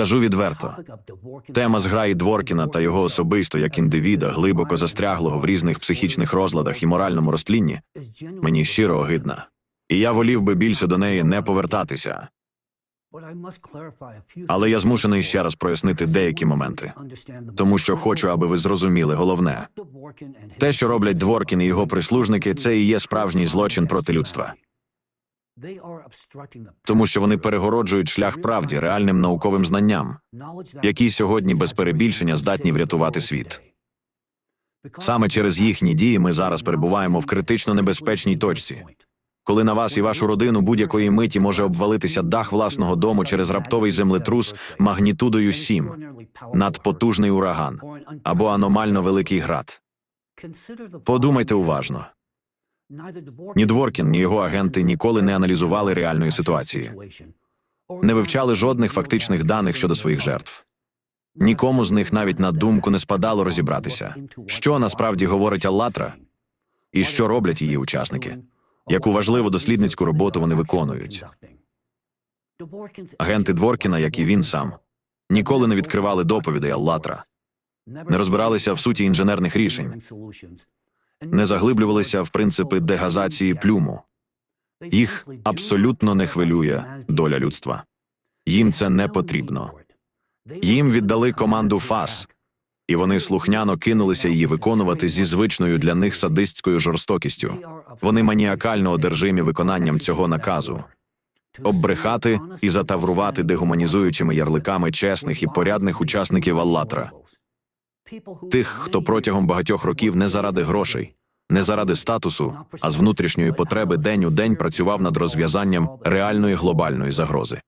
Скажу відверто, тема зграї Дворкіна та його особисто як індивіда, глибоко застряглого в різних психічних розладах і моральному розтлінні, мені щиро огидна. І я волів би більше до неї не повертатися. Але я змушений ще раз прояснити деякі моменти, тому що хочу, аби ви зрозуміли головне. Те, що роблять Дворкін і його прислужники, це і є справжній злочин проти людства, тому що вони перегороджують шлях правді, реальним науковим знанням, які сьогодні без перебільшення здатні врятувати світ. Саме через їхні дії ми зараз перебуваємо в критично небезпечній точці, коли на вас і вашу родину будь-якої миті може обвалитися дах власного дому через раптовий землетрус магнітудою 7, надпотужний ураган або аномально великий град. Подумайте уважно. Ні Дворкін, ні його агенти ніколи не аналізували реальної ситуації, не вивчали жодних фактичних даних щодо своїх жертв. Нікому з них навіть на думку не спадало розібратися, що насправді говорить Аллатра і що роблять її учасники, яку важливу дослідницьку роботу вони виконують. Агенти Дворкіна, як і він сам, ніколи не відкривали доповідей Аллатра, не розбиралися в суті інженерних рішень, не заглиблювалися в принципи дегазації плюму. Їх абсолютно не хвилює доля людства. Їм це не потрібно. Їм віддали команду ФАС, і вони слухняно кинулися її виконувати зі звичною для них садистською жорстокістю. Вони маніакально одержимі виконанням цього наказу оббрехати і затаврувати дегуманізуючими ярликами чесних і порядних учасників Аллатра, тих, хто протягом багатьох років не заради грошей, не заради статусу, а з внутрішньої потреби день у день працював над розв'язанням реальної глобальної загрози.